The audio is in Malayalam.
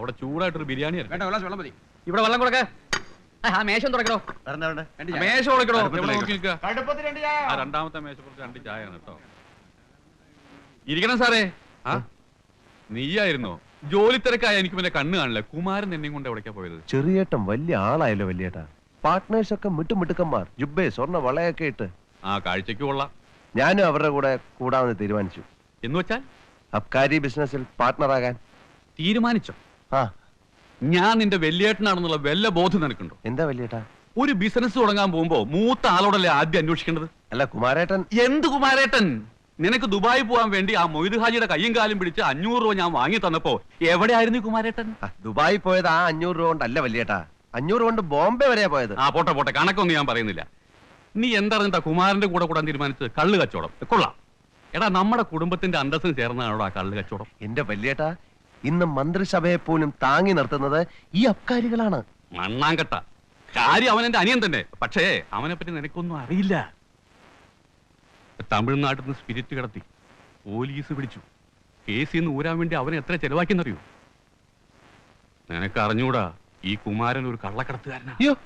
അവിടെ ചൂടായിട്ടൊരു ബിരിയാണി വേണ്ട വെള്ളം വെള്ളം മതി. ഇവിടെ വെള്ളം കൊടുക്ക. ആ മേശം തുറക്കണോ? രണ്ട് ചായ. മേശ കൊടുക്കണോ നോക്കി നിൽക്കുക കടുപ്പത്തിൽ രണ്ട് ചായ. ആ രണ്ടാമത്തെ മേശപ്പുറത്ത് രണ്ട് ചായയാണ് കേട്ടോ. ഇരിക്കണം സാറേ. ആ നീയായിരുന്നോ? ജോലി തിരക്കായ എനിക്ക് പിന്നെ കണ്ണ് കാണില്ല. കുമാരൻ എന്നെയും കൊണ്ട് എവിടേക്കാ പോയത്? ചെറിയേട്ടൻ വലിയ ആളായല്ലോ വലിയേട്ടാ. പാർട്ട്നേഴ്സ് ഒക്കെ മിട്ടുമിട്ടുക്കന്മാർ ജുബേ സ്വർണ വളയൊക്കെ ഇട്ട്. ആ കാഴ്ചക്ക് കൊള്ളാം. ഞാനും അവരുടെ കൂടെ കൂടാമെന്ന് തീരുമാനിച്ചു. എന്ന് വെച്ചാൽ? അബ്കാരി ബിസിനസ്സിൽ പാർട്ട്ണറാകാൻ തീരുമാനിച്ചോ? ആ. ഞാൻ നിന്റെ വെല്ലേട്ടനാണെന്നുള്ള വല്ല ബോധം നിനക്കുണ്ടോ? എന്താ വലിയേട്ടാ? ഒരു ബിസിനസ് തുടങ്ങാൻ പോകുമ്പോ മൂത്ത ആളോടല്ലേ ആദ്യം അന്വേഷിക്കേണ്ടത്? അല്ല കുമാരേട്ടൻ. എന്ത് കുമാരേട്ടൻ? നിനക്ക് ദുബായി പോകാൻ വേണ്ടി ആ മൊയ്ത് ഹാജിയുടെ കയ്യും കാലും പിടിച്ച് അഞ്ഞൂറ് രൂപ ഞാൻ വാങ്ങി തന്നപ്പോ എവിടെയായിരുന്നു ഈ കുമാരേട്ടൻ? ആ, ദുബായി പോയത് ആ അഞ്ഞൂറ് രൂപ കൊണ്ടല്ല വലിയേട്ടാ. അഞ്ഞൂറ് കൊണ്ട് ബോംബെ വരെയാ പോയത്. ആ പോട്ടെ പോട്ടെ. കണക്കൊന്നും ഞാൻ പറയുന്നില്ല. നീ എന്തറിഞ്ഞിട്ടാ കുമാരന്റെ കൂടെ കൂടാൻ തീരുമാനിച്ചത്? കള്ള് കച്ചവടം. കൊള്ളാം. എടാ നമ്മുടെ കുടുംബത്തിന്റെ അന്തസ്സിന് ചേർന്നതാണോ ആ കള്ള് കച്ചവടം? എന്റെ വലിയേട്ടാ ഇന്ന് മന്ത്രിസഭയെ പോലും താങ്ങി നിർത്തുന്നത് ഈ അബ്കാരികളാണ്. മണ്ണാങ്കട്ട. കാര്യം അവൻ എന്റെ അനിയൻ തന്നെ. പക്ഷേ അവനെ പറ്റി നിനക്കൊന്നും അറിയില്ല. തമിഴ്നാട്ടിൽ നിന്ന് സ്പിരിറ്റ് കിടത്തി. പോലീസ് പിടിച്ചു. കേസിൽ നിന്ന് ഊരാൻ വേണ്ടി അവനെ എത്ര ചെലവാക്കിയെന്നറിയോ? നിനക്ക് അറിഞ്ഞൂടാ ഈ കുമാരൻ ഒരു കള്ളക്കടത്തുകാരനാ. അയ്യോ